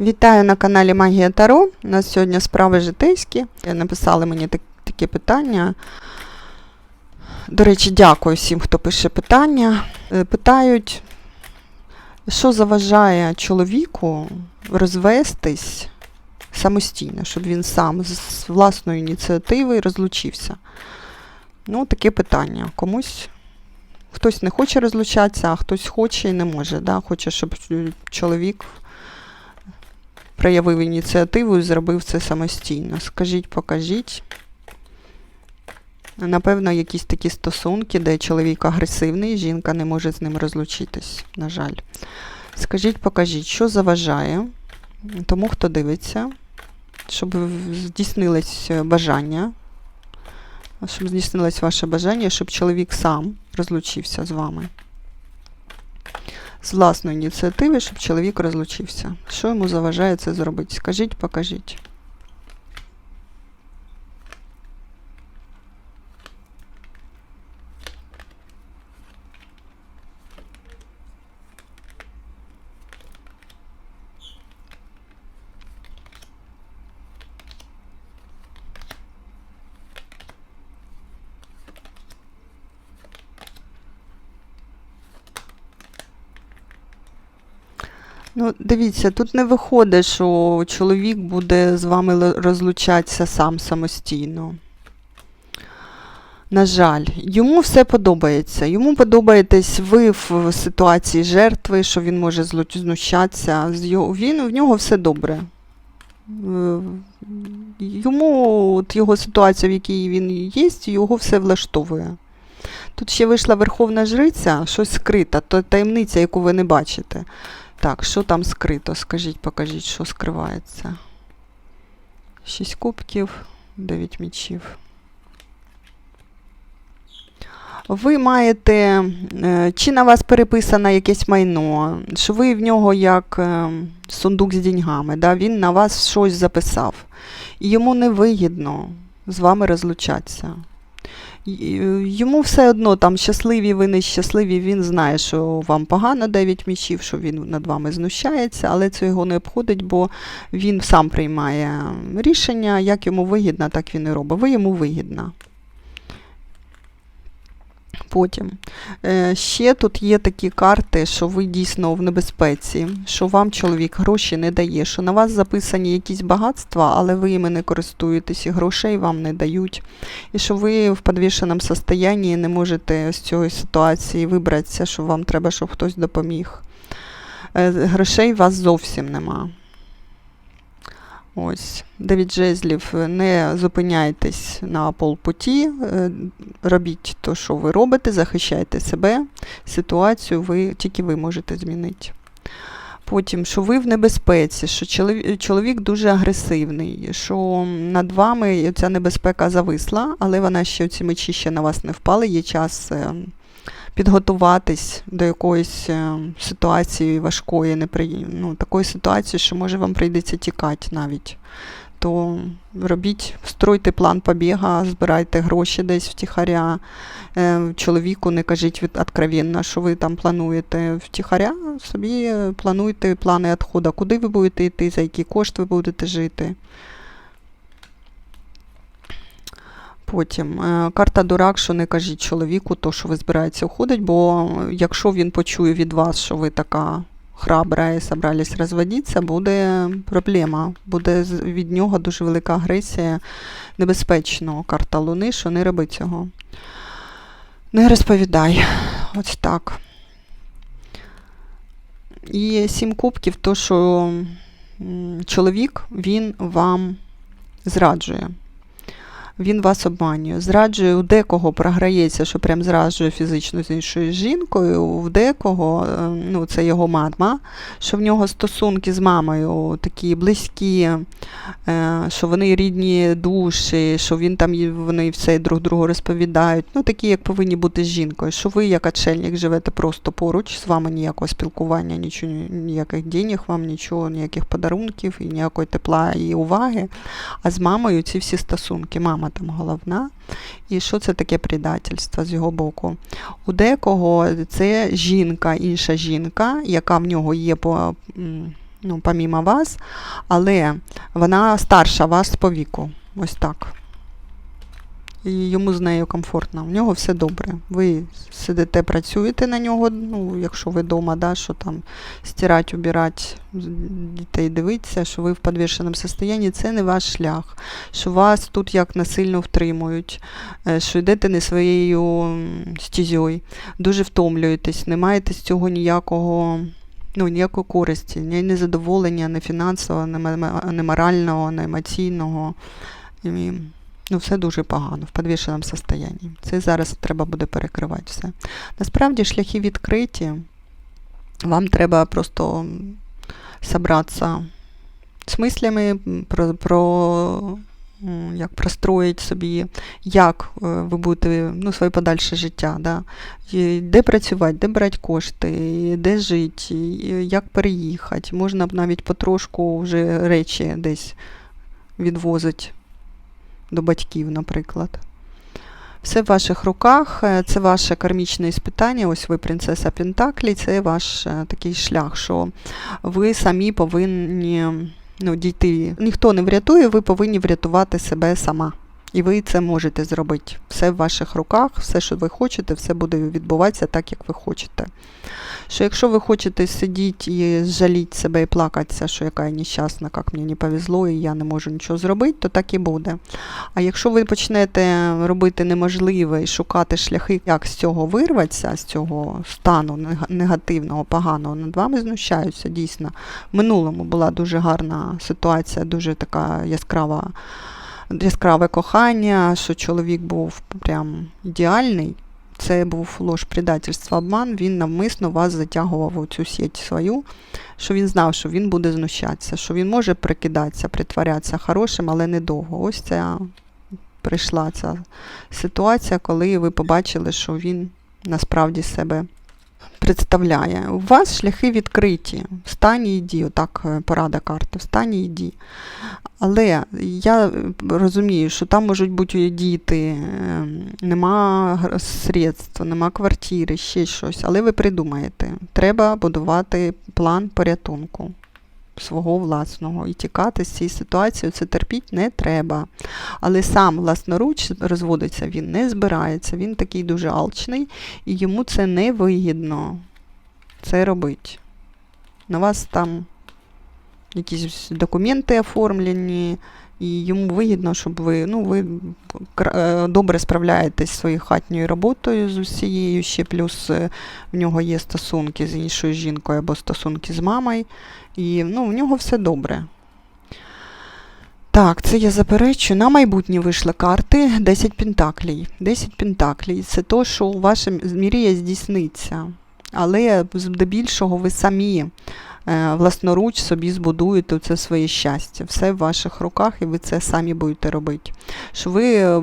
Вітаю на каналі Магія Таро. У нас сьогодні справи житейські. Написали мені так, такі питання. До речі, дякую всім, хто пише питання. Е, Питають, що заважає чоловіку розвестись самостійно, щоб він сам з з власної ініціативи розлучився. Ну, таке питання. Комусь хтось не хоче розлучатися, а хтось хоче і не може. Да? Хоче, щоб е, чоловік проявив ініціативу і зробив це самостійно. Скажіть, покажіть. Напевно, якісь такі стосунки, де чоловік агресивний, жінка не може з ним розлучитись, на жаль. Скажіть, покажіть, що заважає тому, хто дивиться, щоб здійснилось бажання, щоб здійснилось ваше бажання, щоб чоловік сам розлучився з вами. З власної ініціативи, щоб чоловік розлучився. Що йому заважає це зробити? Скажіть, покажіть. Ну, дивіться, тут не виходить, що чоловік буде з вами розлучатися сам самостійно. На жаль, йому все подобається. Йому подобаєтесь ви в ситуації жертви, що він може знущатися. Він, в нього все добре. Е, Йому от його ситуація, в якій він є, його все влаштовує. Тут ще вийшла Верховна Жриця, щось скрита, то таємниця, яку ви не бачите. Так, що там скрито? Скажіть, покажіть, що скривається. Шість кубків, дев'ять мічів. Ви маєте, е, чи на вас переписано якесь майно, що ви в нього як е, сундук з деньгами, да? він на вас щось записав. І йому невигідно з вами розлучатися. Е, Йому все одно там щасливі, ви нещасливі, він знає, що вам погано 9 мічів, що він над вами знущається, але це його не обходить, бо він сам приймає рішення, як йому вигідно, так він і робить. Ви йому вигідна. Потім. Е, ще тут є такі карти, що ви дійсно в небезпеці, що вам чоловік гроші не дає, що на вас записані якісь багатства, але ви іми не користуєтесь і грошей вам не дають. І що ви в підвішеному стані не можете з цієї ситуації вибратися, що вам треба, щоб хтось допоміг. Е, Грошей у вас зовсім нема. Ось, Дев'ять жезлів, не зупиняйтесь на полпуті, е, робіть те, що ви робите, захищайте себе, ситуацію ви, тільки ви можете змінити. Потім, що ви в небезпеці, що чоловік, чоловік дуже агресивний, що над вами ця небезпека зависла, але вона ще ці мечі ще на вас не впали, є час е, підготуватись до якоїсь е, ситуації важкої, непри... ну, такої ситуації, що може вам прийдеться тікати навіть. То робіть, стройте план побіга, збирайте гроші десь втіхаря. Е, Чоловіку не кажіть від що ви там плануєте втіхаря, собі плануйте плани відходу, куди ви будете йти, за який кошт ви будете жити. Потім е, карта дурак, що не кажіть чоловіку, то що ви збираєтеся уходити, бо якщо він почує від вас, що ви така храбра і собрались розводитися, буде проблема. Буде від нього дуже велика агресія, небезпечно. Карта Луни, що не роби цього. Не розповідай. Ось так. І сім кубків, то що чоловік, він вам зраджує він вас обманює. Зраджує у декого програється, що прям зраджує фізично з іншою жінкою, у декого, е, ну це його мама, що в нього стосунки з мамою такі близькі, е, що вони рідні душі, що він там вони все друг другу розповідають. Ну, такі, як повинні бути з жінкою, що ви, як очельник, живете просто поруч, з вами ніякого спілкування, нічого, ніяких денег вам, нічого, ніяких подарунків і ніякої тепла і уваги. А з мамою ці всі стосунки. Мама там головна. І що це таке предательство з його боку? У декого це жінка, інша жінка, яка в нього є по ну, помімо вас, але вона старша вас по віку. Ось так. І йому з нею комфортно. В нього все добре. Ви сидите, працюєте на нього, ну, якщо ви вдома, да, що там стирати, убирати, дітей дивитися, що ви в підвішеному стані, це не ваш шлях. Що вас тут як насильно втримують, е, що йдете не своєю м, стезьою, дуже втомлюєтесь, не маєте з цього ніякого. Ну, ніякої користі, ні ні задоволення, ні фінансового, ні морального, ні емоційного. Ну, все дуже погано, в підвішеному стані. Це зараз треба буде перекривати все. Насправді шляхи відкриті. Вам треба просто зібратися з мислями про, про як простроїть собі, як е, ви будете ну, своє подальше життя. Да? Де працювати, де брати кошти, де жити, як переїхати. Можна б навіть потрошку вже речі десь відвозити до батьків, наприклад. Все в ваших руках, е, це ваше кармічне іспитання. Ось ви принцеса Пентаклі, це ваш е, такий шлях, що ви самі повинні ну, дійти. Ніхто не врятує, ви повинні врятувати себе сама. І ви це можете зробити. Все в ваших руках, все, що ви хочете, все буде відбуватися так, як ви хочете. Що якщо ви хочете сидіти і жаліти себе і плакатися, що яка я нещасна, як мені не повезло, і я не можу нічого зробити, то так і буде. А якщо ви почнете робити неможливе і шукати шляхи, як з цього вирватися, з цього стану негативного, поганого, над вами знущаються дійсно. В минулому була дуже гарна ситуація, дуже така яскрава яскраве кохання, що чоловік був прям ідеальний. Це був ложь, предательство, обман. Він навмисно вас затягував у цю сіть свою, що він знав, що він буде знущатися, що він може прикидатися, притворятися хорошим, але недовго. Ось ця прийшла ця ситуація, коли ви побачили, що він насправді себе представляє. У вас шляхи відкриті. Встань і йді, отак е, порада карти. Встань і йді. Але я розумію, що там можуть бути діти, е, нема средств, нема квартири, ще щось. Але ви придумаєте, треба будувати план порятунку свого власного і тікати з цієї ситуації, це терпіть не треба. Але сам власноруч розводиться він не збирається, він такий дуже алчний, і йому це не вигідно це робить. На вас там якісь документи оформлені, і йому вигідно, щоб ви, ну, ви е, добре справляєтесь зі своєю хатньою роботою з усією, ще плюс е, в нього є стосунки з іншою жінкою або стосунки з мамою, і ну, в нього все добре. Так, це я заперечую. На майбутнє вийшли карти 10 пентаклей. 10 пентаклей це то, що у вашій мрія здійсниться. Але здебільшого ви самі власноруч собі збудуєте це своє щастя. Все в ваших руках, і ви це самі будете робити. Що ви е,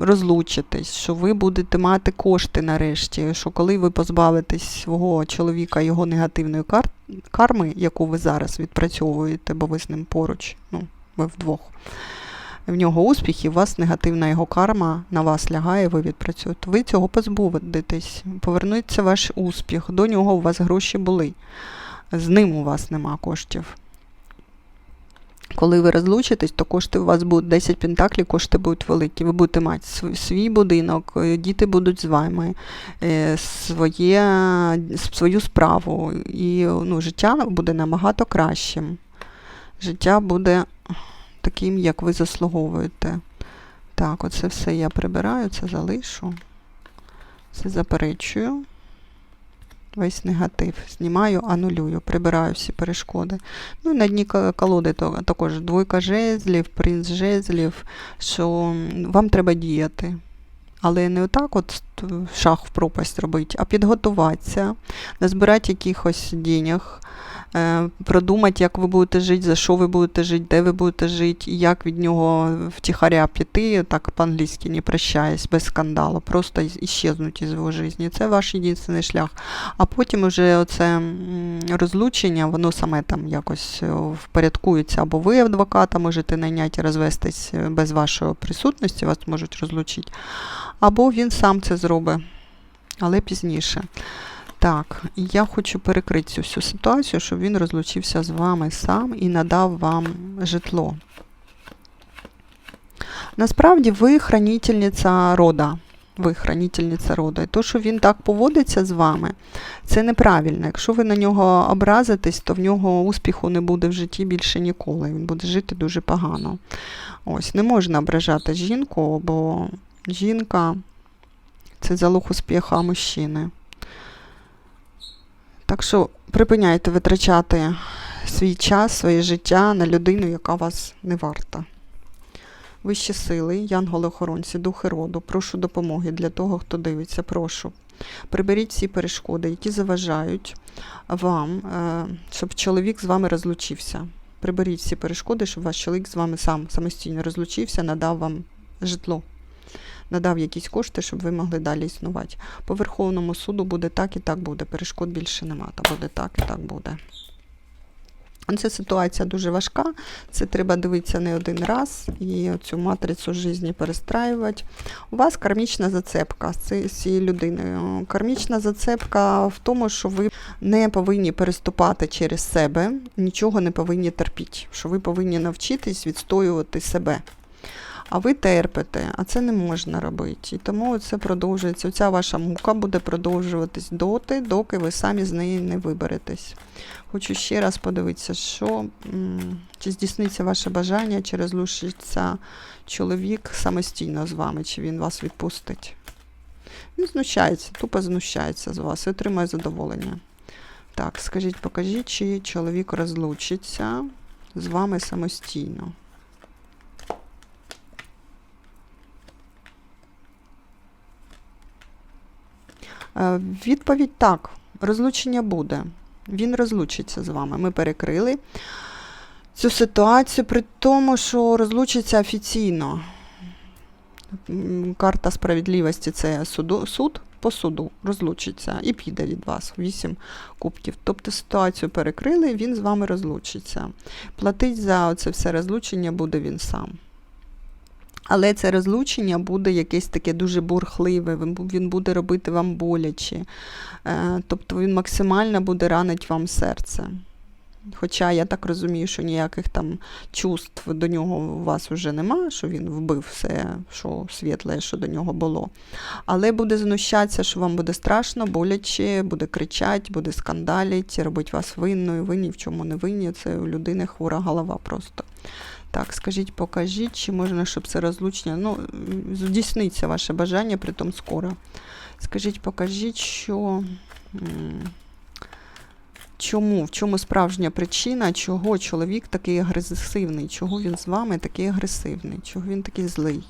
розлучитесь, що ви будете мати кошти нарешті, що коли ви позбавитесь свого чоловіка його негативної кар- карми, яку ви зараз відпрацьовуєте, бо ви з ним поруч, ну, ви вдвох. В нього успіх, і у вас негативна його карма на вас лягає, ви відпрацюєте. Ви цього позбудетесь, повернеться ваш успіх. До нього у вас гроші були. З ним у вас нема коштів. Коли ви розлучитесь, то кошти у вас будуть 10 пентаклів, кошти будуть великі. Ви будете мати свій будинок, е, діти будуть з вами, е, своє, свою справу. І ну, життя буде набагато кращим. Життя буде таким, як ви заслуговуєте. Так, оце все я прибираю, це залишу. Це заперечую. Весь негатив. Знімаю, анулюю, прибираю всі перешкоди. Ну на дні колоди також двойка жезлів, принц жезлів, що вам треба діяти. Але не отак от шах в пропасть робити, а підготуватися, назбирати якихось денег, е, продумати, як ви будете жити, за що ви будете жити, де ви будете жити, як від нього втіхаря піти, так по-англійськи не прощаясь, без скандалу, просто іщезнути із його житті. Це ваш єдиний шлях. А потім вже оце розлучення, воно саме там якось е, впорядкується. Або ви адвоката можете найняти розвестись е, без вашої присутності, вас можуть розлучити, або він сам це зробить, але пізніше. Так, я хочу перекрити цю всю ситуацію, щоб він розлучився з вами сам і надав вам житло. Насправді ви хранительниця рода. Ви хранительниця роду. І то, що він так поводиться з вами, це неправильно. Якщо ви на нього образитесь, то в нього успіху не буде в житті більше ніколи. Він буде жити дуже погано. Ось, не можна ображати жінку, бо жінка це залог успіха мужчини. Так що припиняйте витрачати свій час, своє життя на людину, яка вас не варта. Вищі сили, янголи-охоронці, духи роду, прошу допомоги для того, хто дивиться, прошу. Приберіть всі перешкоди, які заважають вам, е, щоб чоловік з вами розлучився. Приберіть всі перешкоди, щоб ваш чоловік з вами сам самостійно розлучився, надав вам житло, надав якісь кошти, щоб ви могли далі існувати. По Верховному суду буде так і так буде. Перешкод більше нема. Та буде так і так буде. Ця ситуація дуже важка, це треба дивитися не один раз і цю матрицю житті перестраювати. У вас кармічна зацепка з цією людиною. Кармічна зацепка в тому, що ви не повинні переступати через себе, нічого не повинні терпіти, що ви повинні навчитись відстоювати себе. А ви терпите, а це не можна робити. І тому це продовжується. Оця ваша мука буде продовжуватись доти, доки ви самі з неї не виберетесь. Хочу ще раз подивитися, що чи здійсниться ваше бажання, чи розлучиться чоловік самостійно з вами, чи він вас відпустить. Він знущається, тупо знущається з вас і отримує задоволення. Так, скажіть, покажіть, чи чоловік розлучиться з вами самостійно. Е, Відповідь так. Розлучення буде. Він розлучиться з вами. Ми перекрили цю ситуацію, при тому, що розлучиться офіційно. Карта справедливості це суду, суд по суду розлучиться і піде від вас вісім кубків. Тобто ситуацію перекрили, він з вами розлучиться. Платить за це все розлучення буде він сам. Але це розлучення буде якесь таке дуже бурхливе, він буде робити вам боляче. Е, Тобто він максимально буде ранити вам серце. Хоча я так розумію, що ніяких там чувств до нього у вас вже нема, що він вбив все, що світле, що до нього було. Але буде знущатися, що вам буде страшно, боляче, буде кричати, буде скандалити, робити вас винною, ви ні в чому не винні. Це у людини хвора голова просто. Так, скажіть, покажіть, чи можна, щоб це розлучення. Ну, здійсниться ваше бажання, притом скоро. Скажіть, покажіть, що. Чому? В чому справжня причина, чого чоловік такий агресивний? Чого він з вами такий агресивний? Чого він такий злий?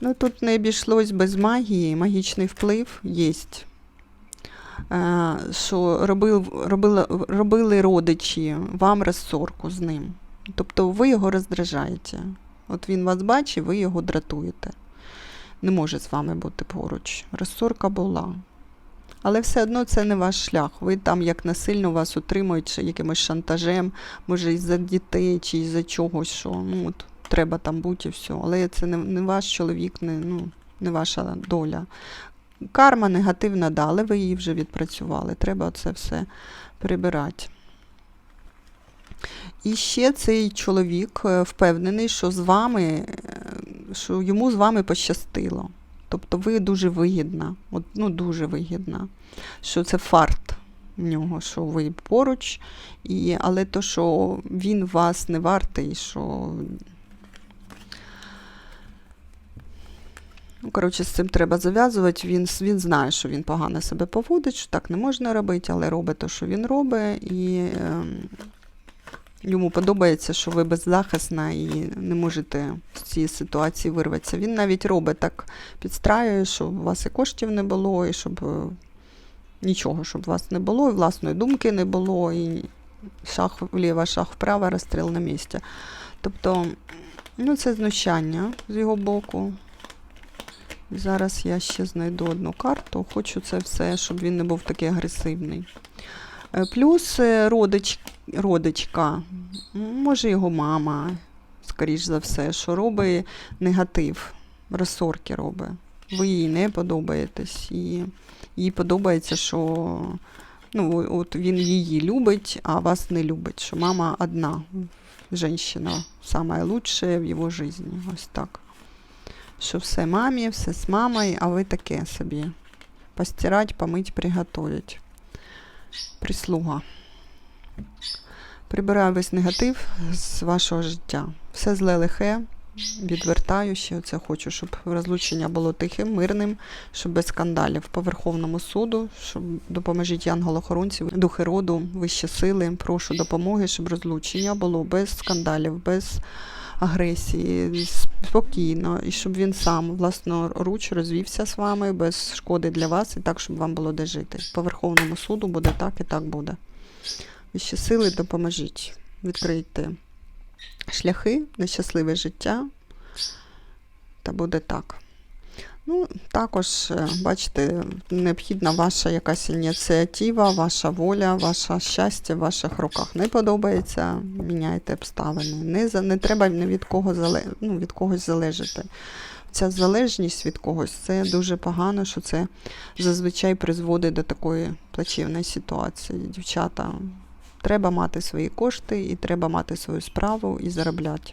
Ну, тут не обійшлось без магії, магічний вплив є. Е, що робив, робили, робили родичі вам розсорку з ним. Тобто ви його роздражаєте. От він вас бачить, ви його дратуєте. Не може з вами бути поруч. Розсорка була. Але все одно це не ваш шлях. Ви там як насильно вас утримують якимось шантажем, може із-за дітей чи із-за чогось, що ну, от, треба там бути і все. Але це не, не ваш чоловік, не, ну, не ваша доля. Карма негативна, да, але ви її вже відпрацювали. Треба це все прибирати. І ще цей чоловік е, впевнений, що з вами, е, що йому з вами пощастило. Тобто ви дуже вигідна, от, ну дуже вигідна, що це фарт в нього, що ви поруч, і, але то, що він вас не вартий, що. Коротше, з цим треба зав'язувати. Він, він знає, що він погано себе поводить, що так не можна робити, але робить те, що він робить, і е, йому подобається, що ви беззахисна і не можете з цієї ситуації вирватися. Він навіть робить так, підстраює, щоб у вас і коштів не було, і щоб е, нічого, щоб у вас не було, і власної думки не було, і шах вліво, шах вправо, розстріл на місці. Тобто, ну, це знущання з його боку. Зараз я ще знайду одну карту. Хочу це все, щоб він не був такий агресивний. Е, Плюс е, родич, родичка, може його мама скоріш за все, що робить негатив, розсорки робить. Ви їй не подобаєтесь, і їй подобається, що ну, от він її любить, а вас не любить, що мама одна женщина, самая в його житті. Ось так. Що все мамі, все з мамою, а ви таке собі. Постирать, помить, приготовить. Прислуга. Прибираю весь негатив з вашого життя. Все зле лихе, відвертаю ще. Оце хочу, щоб розлучення було тихим, мирним, щоб без скандалів по Верховному суду, щоб допоможіть янголохоронців, духи роду, вищі сили. Прошу допомоги, щоб розлучення було без скандалів, без агресії, спокійно, і щоб він сам власноруч розвівся з вами без шкоди для вас, і так, щоб вам було де жити. По Верховному суду буде так і так буде. Вищі сили допоможіть. Відкрийте шляхи на щасливе життя. Та буде так. Ну, також, е, бачите, необхідна ваша якась ініціатива, ваша воля, ваше щастя в ваших руках. Не подобається, міняйте обставини. Не, не треба ні від, кого ну, від когось залежати. Ця залежність від когось це дуже погано, що це зазвичай призводить до такої плачевної ситуації. Дівчата, треба мати свої кошти і треба мати свою справу і заробляти.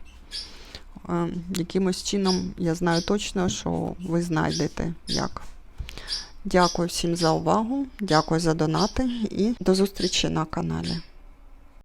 Якимось чином я знаю точно, що ви знайдете як. Дякую всім за увагу, дякую за донати і до зустрічі на каналі.